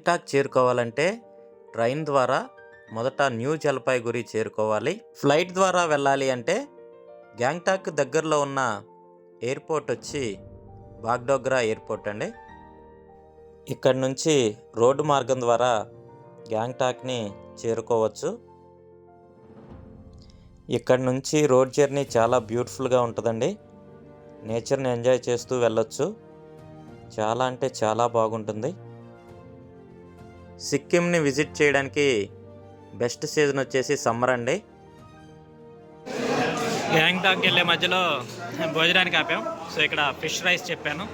గ్యాంగ్టాక్ చేరుకోవాలంటే ట్రైన్ ద్వారా మొదట న్యూ జల్పాయిగురి చేరుకోవాలి. ఫ్లైట్ ద్వారా వెళ్ళాలి అంటే గ్యాంగ్టాక్ దగ్గరలో ఉన్న ఎయిర్పోర్ట్ వచ్చి బాగ్డోగ్రా ఎయిర్పోర్ట్ అండి. ఇక్కడ నుంచి రోడ్డు మార్గం ద్వారా గ్యాంగ్టాక్ని చేరుకోవచ్చు. ఇక్కడ నుంచి రోడ్ జర్నీ చాలా బ్యూటిఫుల్గా ఉంటుందండి. నేచర్ని ఎంజాయ్ చేస్తూ వెళ్ళొచ్చు. చాలా అంటే చాలా బాగుంటుంది. సిక్కింని విజిట్ చేయడానికి బెస్ట్ సీజన్ వచ్చేసి సమ్మర్ అండి. గ్యాంగ్టాక్ వెళ్ళే మధ్యలో భోజనానికి ఆపాం. సో ఇక్కడ ఫిష్ రైస్ చెప్పాను.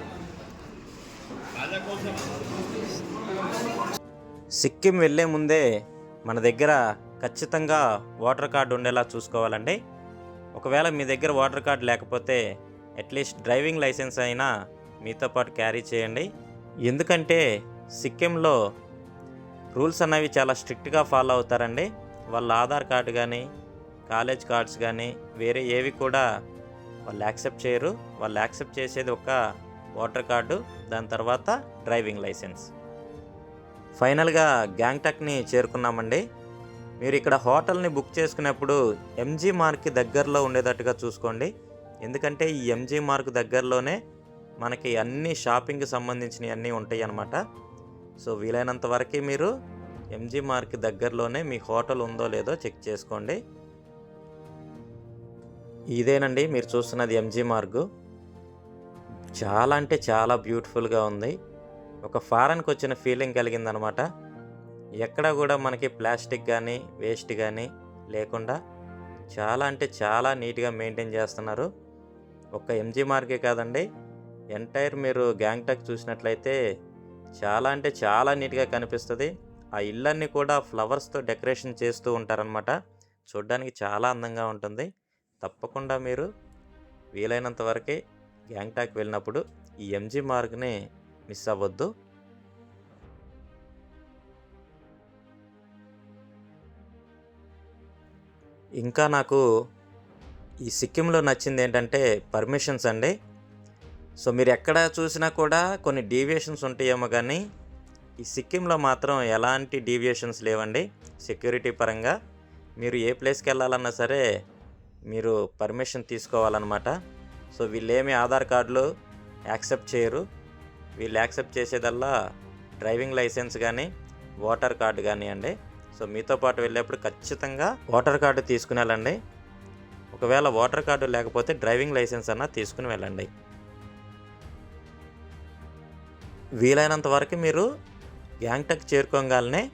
సిక్కిం వెళ్ళే ముందే మన దగ్గర ఖచ్చితంగా ఓటర్ కార్డు ఉండేలా చూసుకోవాలండి. ఒకవేళ మీ దగ్గర ఓటర్ కార్డు లేకపోతే అట్లీస్ట్ డ్రైవింగ్ లైసెన్స్ అయినా మీతో పాటు క్యారీ చేయండి. ఎందుకంటే సిక్కింలో రూల్స్ అనేవి చాలా స్ట్రిక్ట్గా ఫాలో అవుతారండి. వాళ్ళ ఆధార్ కార్డు కానీ కాలేజ్ కార్డ్స్ కానీ వేరే ఏవి కూడా వాళ్ళు యాక్సెప్ట్ చేయరు. వాళ్ళు యాక్సెప్ట్ చేసేది ఒక ఓటర్ కార్డు దాని తర్వాత డ్రైవింగ్ లైసెన్స్. ఫైనల్గా గ్యాంగ్టాక్ని చేరుకున్నామండి. మీరు ఇక్కడ హోటల్ని బుక్ చేసుకునేప్పుడు ఎంజీ మార్క్కి దగ్గరలో ఉండేటట్టుగా చూసుకోండి. ఎందుకంటే ఈ ఎంజీ మార్క్ దగ్గరలోనే మనకి అన్ని షాపింగ్కి సంబంధించినవి అన్నీ ఉంటాయి అన్నమాట సో వీలైనంత వరకు మీరు ఎంజీ మార్క్ దగ్గరలోనే మీ హోటల్ ఉందో లేదో చెక్ చేసుకోండి. ఇదేనండి మీరు చూస్తున్నది ఎంజీ మార్గు చాలా అంటే చాలా బ్యూటిఫుల్గా ఉంది. ఒక ఫారెన్కి వచ్చిన ఫీలింగ్ కలిగిందనమాట. ఎక్కడ కూడా మనకి ప్లాస్టిక్ కానీ వేస్ట్ కానీ లేకుండా చాలా అంటే చాలా నీట్గా మెయింటైన్ చేస్తున్నారు. ఒక ఎంజీ మార్కే కాదండి ఎంటైర్ మీరు గ్యాంగ్టాక్ చూసినట్లయితే చాలా అంటే చాలా నీట్గా కనిపిస్తుంది. ఆ ఇళ్ళన్నీ కూడా ఫ్లవర్స్తో డెకరేషన్ చేస్తూ ఉంటారనమాట చూడ్డానికి చాలా అందంగా ఉంటుంది. తప్పకుండా మీరు వీలైనంత వరకే గ్యాంగ్టాక్ వెళ్ళినప్పుడు ఈ ఎంజీ మార్గ్ని మిస్ అవ్వద్దు. ఇంకా నాకు ఈ సిక్కింలో నచ్చింది ఏంటంటే పర్మిషన్స్ అండి. సో మీరు ఎక్కడ చూసినా కూడా కొన్ని డీవియేషన్స్ ఉంటాయేమో కానీ ఈ సిక్కింలో మాత్రం ఎలాంటి డీవియేషన్స్ లేవండి. సెక్యూరిటీ పరంగా మీరు ఏ ప్లేస్కి వెళ్ళాలన్నా సరే మీరు పర్మిషన్ తీసుకోవాలన్నమాట. సో వీళ్ళేమి ఆధార్ కార్డులు యాక్సెప్ట్ చేయరు. వీళ్ళు యాక్సెప్ట్ చేసేదల్లా డ్రైవింగ్ లైసెన్స్ కానీ ఓటర్ కార్డు కానీ అండి సో మీతో పాటు వెళ్ళేప్పుడు ఖచ్చితంగా ఓటర్ కార్డు తీసుకుని వెళ్ళండి. ఒకవేళ ఓటర్ కార్డు లేకపోతే డ్రైవింగ్ లైసెన్స్ అన్నా తీసుకుని వెళ్ళండి. వీలైనంత వరకు మీరు గ్యాంగ్టక్ చేరుకోగానే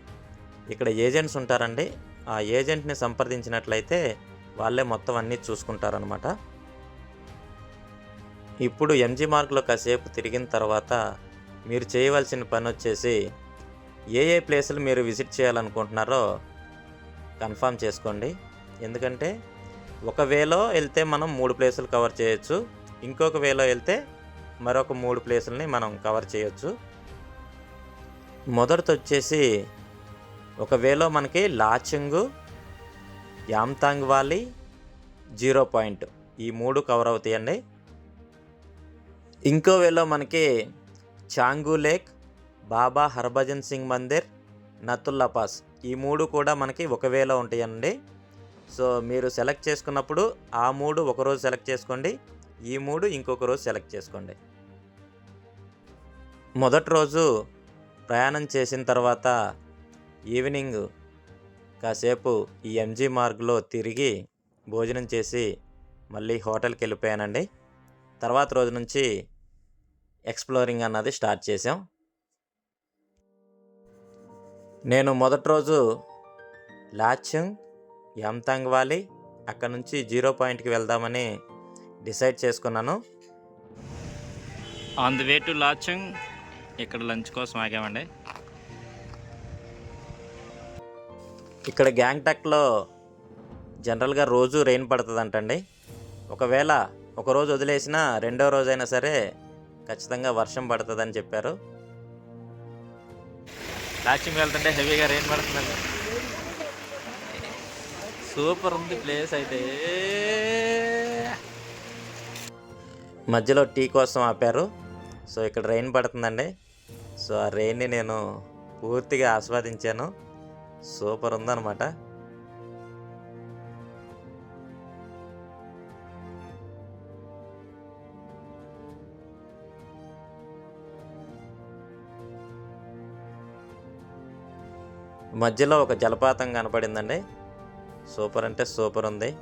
ఇక్కడ ఏజెంట్స్ ఉంటారండి. ఆ ఏజెంట్ని సంప్రదించినట్లయితే వాళ్ళే మొత్తం అన్నీ చూసుకుంటారనమాట ఇప్పుడు ఎంజీ మార్క్లో కాసేపు తిరిగిన తర్వాత మీరు చేయవలసిన పని వచ్చేసి ఏ ఏ ప్లేసులు మీరు విజిట్ చేయాలనుకుంటున్నారో కన్ఫామ్ చేసుకోండి. ఎందుకంటే ఒక వేలో వెళ్తే మనం మూడు ప్లేసులు కవర్ చేయొచ్చు. ఇంకొక వేలో వెళ్తే మరొక మూడు ప్లేసులని మనం కవర్ చేయొచ్చు. మొదటిది వచ్చేసి ఒకవేళ మనకి లాచింగు యామ్తాంగ్ వాలీ జీరో పాయింట్. ఈ మూడు కవర్ అవుతాయండి. ఇంకో వేలో మనకి చాంగు లేక్ బాబా హర్భజన్ సింగ్ మందిర్ నతుల్లా పాస్. ఈ మూడు కూడా మనకి ఒకవేళ ఉంటాయండి. సో మీరు సెలెక్ట్ చేసుకున్నప్పుడు ఆ మూడు ఒకరోజు సెలెక్ట్ చేసుకోండి. ఈ మూడు ఇంకొక రోజు సెలెక్ట్ చేసుకోండి. మొదటి రోజు ప్రయాణం చేసిన తర్వాత ఈవినింగ్ కాసేపు ఈ ఎంజీ మార్గ్లో తిరిగి భోజనం చేసి మళ్ళీ హోటల్కి వెళ్ళిపోయానండి. తర్వాత రోజు నుంచి ఎక్స్ప్లోరింగ్ అన్నది స్టార్ట్ చేసాం నేను మొదటి రోజు లాచ్యంగ్ యామ్తాంగ్ వాలి అక్కడ నుంచి జీరో పాయింట్కి వెళ్దామని డిసైడ్ చేసుకున్నాను. On the way to Lachung ఇక్కడ లంచ్ కోసం ఆగామండి. ఇక్కడ గ్యాంగ్టాక్లో జనరల్గా రోజు రెయిన్ పడుతుందంటండి. ఒకవేళ ఒక రోజు వదిలేసినా రెండో రోజైనా సరే ఖచ్చితంగా వర్షం పడుతుందని చెప్పారు. లాచింగ్ వెళ్తుంటే హెవీగా రెయిన్ పడుతుందండి. సూపర్ ఉంది ప్లేస్ అయితే. మధ్యలో టీ కోసం ఆపారు. సో ఇక్కడ రెయిన్ పడుతుందండి. సో ఆ రెయిన్ని నేను పూర్తిగా ఆస్వాదించాను. సూపర్ ఉందన్నమాట. మధ్యలో ఒక జలపాతం కనపడిందండి. సూపర్ అంటే సూపర్ ఉంది.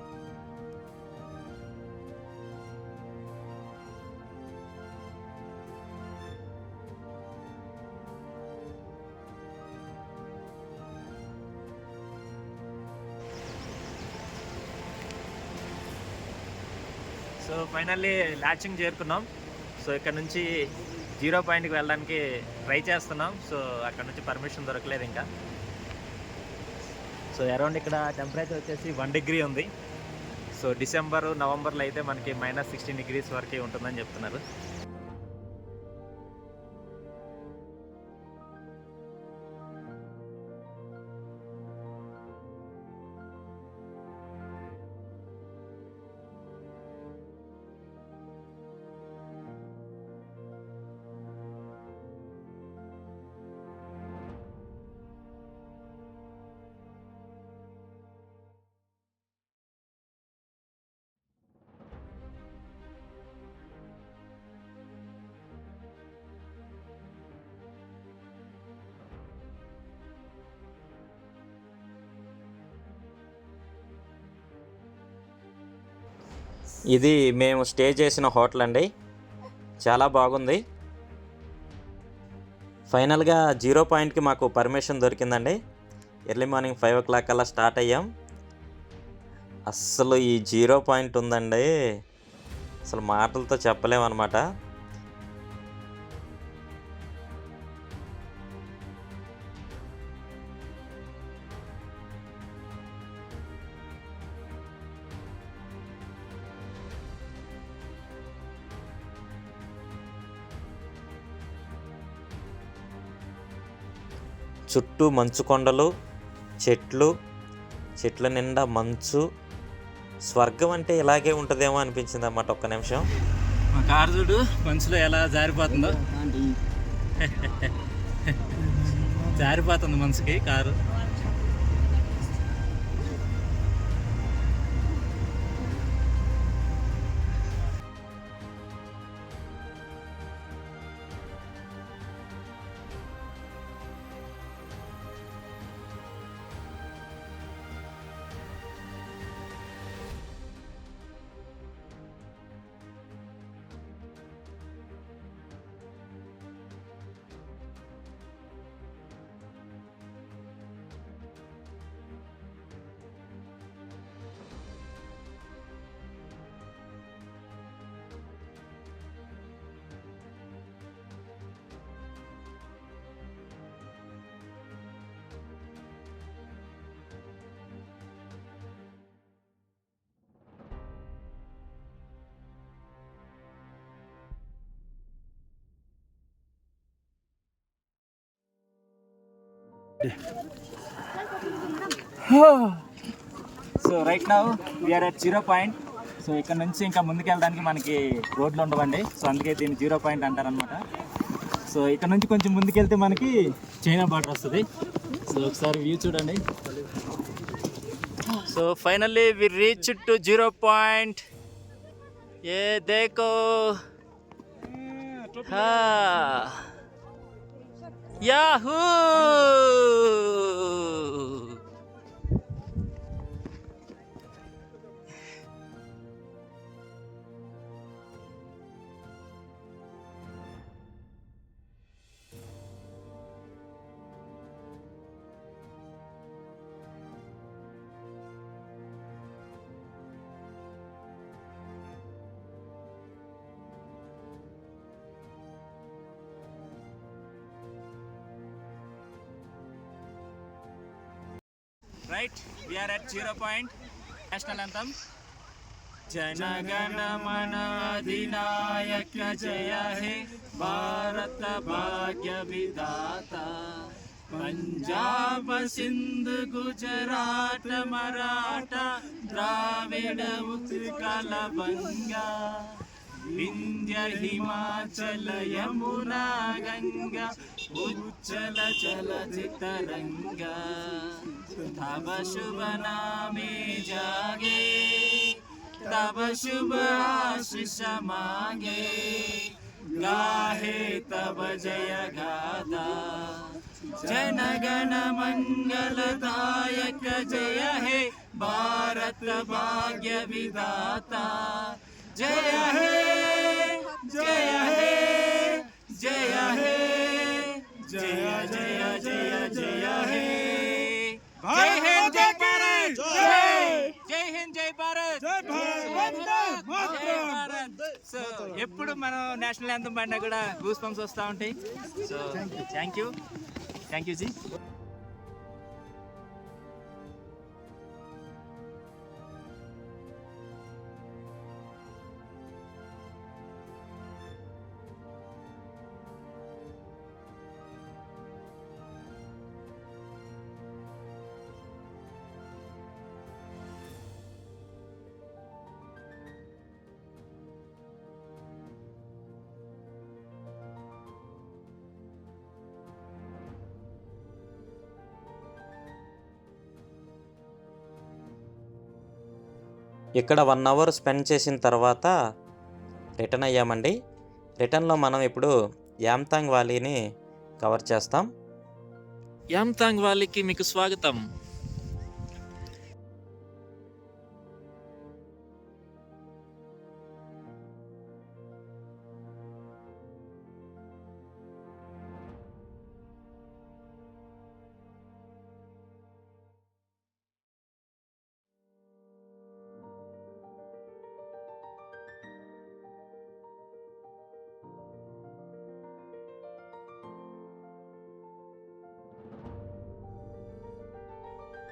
సో ఫైనల్లీ లాచింగ్ చేరుకున్నాం. సో ఇక్కడ నుంచి జీరో పాయింట్కి వెళ్ళడానికి ట్రై చేస్తున్నాం. సో అక్కడ నుంచి పర్మిషన్ దొరకలేదు ఇంకా. సో అరౌండ్ ఇక్కడ టెంపరేచర్ వచ్చేసి వన్ డిగ్రీ ఉంది. సో డిసెంబర్ నవంబర్లో అయితే మనకి మైనస్ సిక్స్టీన్ డిగ్రీస్ వరకు ఉంటుందని చెప్తున్నారు. ఇది మేము స్టే చేసిన హోటల్ అండి. చాలా బాగుంది. ఫైనల్గా జీరో పాయింట్కి మాకు పర్మిషన్ దొరికిందండి. Early morning five o'clock అలా స్టార్ట్ అయ్యాం. అస్సలు ఈ జీరో పాయింట్ ఉందండి. అసలు మాటలతో చెప్పలేమన్నమాట. చుట్టూ మంచు కొండలు చెట్లు చెట్ల నిండా మంచు. స్వర్గం అంటే ఇలాగే ఉంటుందేమో అనిపించింది అన్నమాట ఒక్క నిమిషం. మా కారు చూడు మంచులో ఎలా జారిపోతుందో. జారిపోతుంది మనసుకి car. So right now we are at zero point so ఇక్కడ నుంచి ఇంకా ముందుకెళ్ళడానికి మనకి రోడ్లు ఉండవండి. సో అందుకే దీన్ని జీరో పాయింట్ అంటారనమాట సో ఇక్కడ నుంచి కొంచెం ముందుకెళ్తే మనకి చైనా బార్డర్ వస్తుంది. సో ఒకసారి వ్యూ చూడండి. So finally we reach to zero point A దేకో. Yahoo right we are at zero point. National anthem. janagana mana adinayaka jaya he bharat bhagya vidata Punjab Sindh Gujarat Maratha Dravida Utkala Banga Vindhya Himachal Yamuna Ganga तव शुभ नामे जागे, तब शुभ आशीष मागे। गाहे तब जय गाथा। जनगण मंगलदायक जय हे, भारत भाग्य विधाता। जय हे जय हे जय हे, जय जय जय जय हे। జై హింద్ జై భారత్! జై హింద్ జై భారత్! సో ఎప్పుడు మనం నేషనల్ యాంథమ్ పడినా కూడా గూస్ పంప్స్ వస్తూ ఉంటాయి. So thank you thank you ji. ఇక్కడ వన్ అవర్ స్పెండ్ చేసిన తర్వాత రిటర్న్ అయ్యామండి. రిటర్న్లో మనం ఇప్పుడు యామ్తాంగ్ వ్యాలీని కవర్ చేస్తాం. యామ్తాంగ్ వ్యాలీకి మీకు స్వాగతం.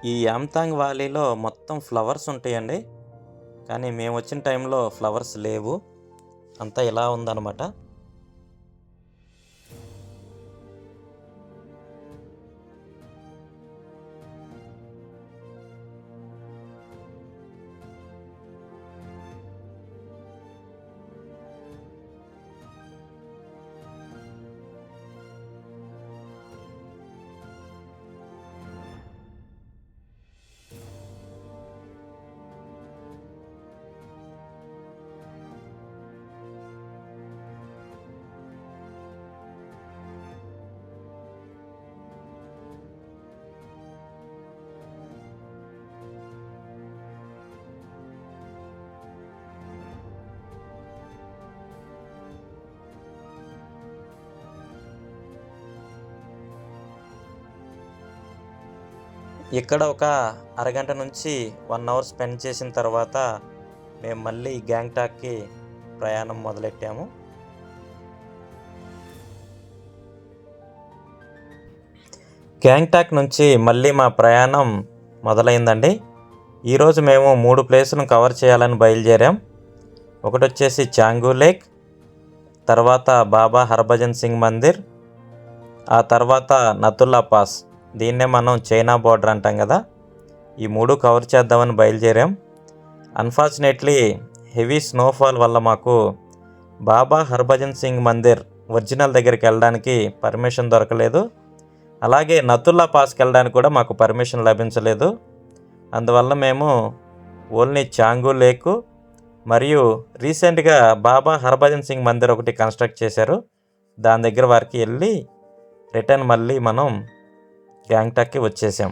ఈ యామ్తాంగ్ వ్యాలీలో మొత్తం ఫ్లవర్స్ ఉంటాయండి. కానీ మేము వచ్చిన టైంలో ఫ్లవర్స్ లేవు. అంతా ఇలా ఉందన్నమాట. ఇక్కడ ఒక అరగంట నుంచి వన్ అవర్ స్పెండ్ చేసిన తర్వాత మేము మళ్ళీ గ్యాంగ్టాక్కి ప్రయాణం మొదలెట్టాము. గ్యాంగ్టాక్ నుంచి మళ్ళీ మా ప్రయాణం మొదలైందండి. ఈరోజు మేము మూడు ప్లేసులను కవర్ చేయాలని బయలుదేరాం. ఒకటి వచ్చేసి చాంగు లేక్ తర్వాత బాబా హర్భజన్ సింగ్ మందిర్ ఆ తర్వాత నతుల్లా పాస్. దీన్నే మనం చైనా బార్డర్ అంటాం కదా. ఈ మూడు కవర్ చేద్దామని బయలుదేరాం. అన్ఫార్చునేట్లీ హెవీ స్నోఫాల్ వల్ల మాకు బాబా హర్భజన్ సింగ్ మందిర్ ఒరిజినల్ దగ్గరికి వెళ్ళడానికి పర్మిషన్ దొరకలేదు. అలాగే నతుల్లా పాస్కి వెళ్ళడానికి కూడా మాకు పర్మిషన్ లభించలేదు. అందువల్ల మేము ఓన్లీ చాంగు లేకు మరియు రీసెంట్గా బాబా హర్భజన్ సింగ్ మందిర్ ఒకటి కన్స్ట్రక్ట్ చేశారు. దాని దగ్గర వారికి వెళ్ళి రిటర్న్ మళ్ళీ మనం గ్యాంగ్టాక్కి వచ్చేసాం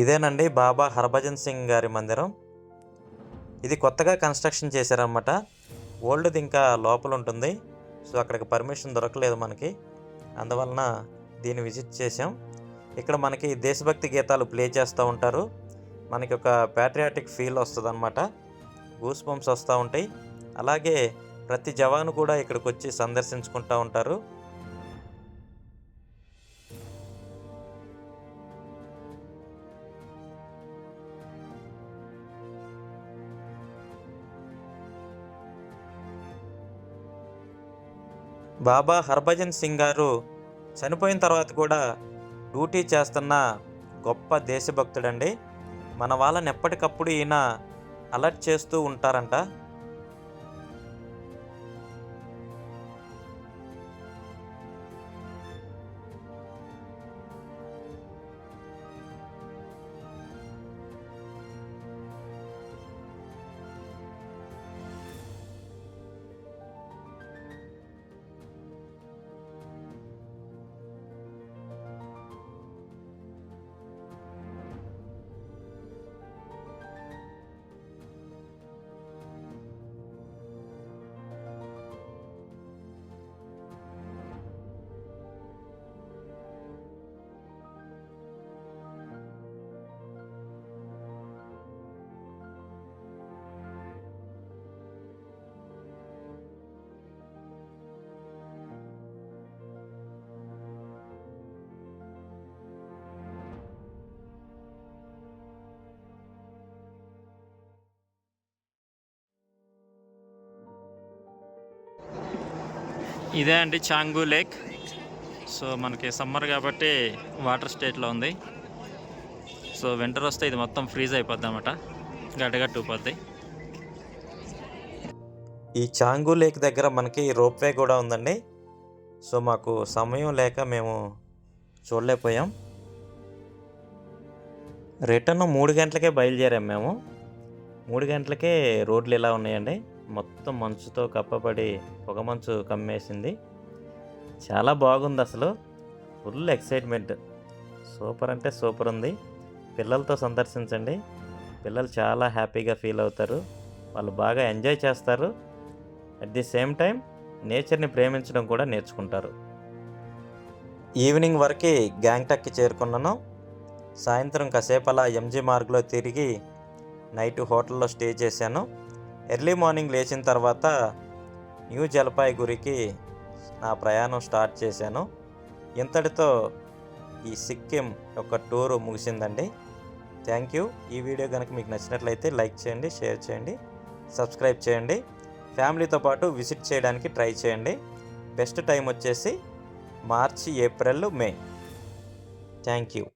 ఇదేనండి బాబా హర్భజన్ సింగ్ గారి మందిరం. ఇది కొత్తగా కన్స్ట్రక్షన్ చేశారనమాట ఓల్డ్ది ఇంకా లోపల ఉంటుంది సో అక్కడికి పర్మిషన్ దొరకలేదు మనకి. అందువలన దీన్ని విజిట్ చేసాం ఇక్కడ మనకి దేశభక్తి గీతాలు ప్లే చేస్తూ ఉంటారు. మనకి ఒక ప్యాట్రియాటిక్ ఫీల్ వస్తుంది అనమాట గూస్ బంప్స్ వస్తూ ఉంటాయి. అలాగే ప్రతి జవాను కూడా ఇక్కడికి వచ్చి సందర్శించుకుంటూ ఉంటారు. బాబా హర్భజన్ సింగ్ గారు చనిపోయిన తర్వాత కూడా డ్యూటీ చేస్తున్న గొప్ప దేశభక్తుడండి. మన వాళ్ళని ఎప్పటికప్పుడు ఈయన అలర్ట్ చేస్తూ ఉంటారంట. ఇదే అండి చాంగు లేక్. సో మనకి సమ్మర్ కాబట్టి వాటర్ స్టేట్లో ఉంది. సో వింటర్ వస్తే ఇది మొత్తం ఫ్రీజ్ అయిపోద్ది అనమాట గడ్డగట్టుపోద్ది ఈ చాంగు లేక్ దగ్గర మనకి రోప్వే కూడా ఉందండి. సో మాకు సమయం లేక మేము చూడలేకపోయాం. రిటర్న్ మూడు గంటలకే బయలుదేరాం మేము. మూడు గంటలకే రోడ్లు ఇలా ఉన్నాయండి. మొత్తం మంచుతో కప్పబడి పొగ మంచు కమ్మేసింది. చాలా బాగుంది అసలు. Full excitement. సూపర్ అంటే సూపర్ ఉంది. పిల్లలతో సందర్శించండి. పిల్లలు చాలా హ్యాపీగా ఫీల్ అవుతారు. వాళ్ళు బాగా ఎంజాయ్ చేస్తారు. అట్ ది సేమ్ టైం నేచర్ని ప్రేమించడం కూడా నేర్చుకుంటారు. ఈవినింగ్ వరకు గ్యాంగ్టక్కి చేరుకున్నాను. సాయంత్రం కాసేపు అలా ఎంజీ మార్గ్లో తిరిగి నైట్ హోటల్లో స్టే చేశాను. ఎర్లీ మార్నింగ్ లేచిన తర్వాత న్యూ జలపాయిగురికి నా ప్రయాణం స్టార్ట్ చేశాను. ఇంతటితో ఈ సిక్కిం యొక్క టూరు ముగిసిందండి. Thank you. ఈ వీడియో కనుక మీకు నచ్చినట్లయితే లైక్ చేయండి షేర్ చేయండి సబ్స్క్రైబ్ చేయండి. ఫ్యామిలీతో పాటు విజిట్ చేయడానికి ట్రై చేయండి. బెస్ట్ టైం వచ్చేసి March April May. Thank you.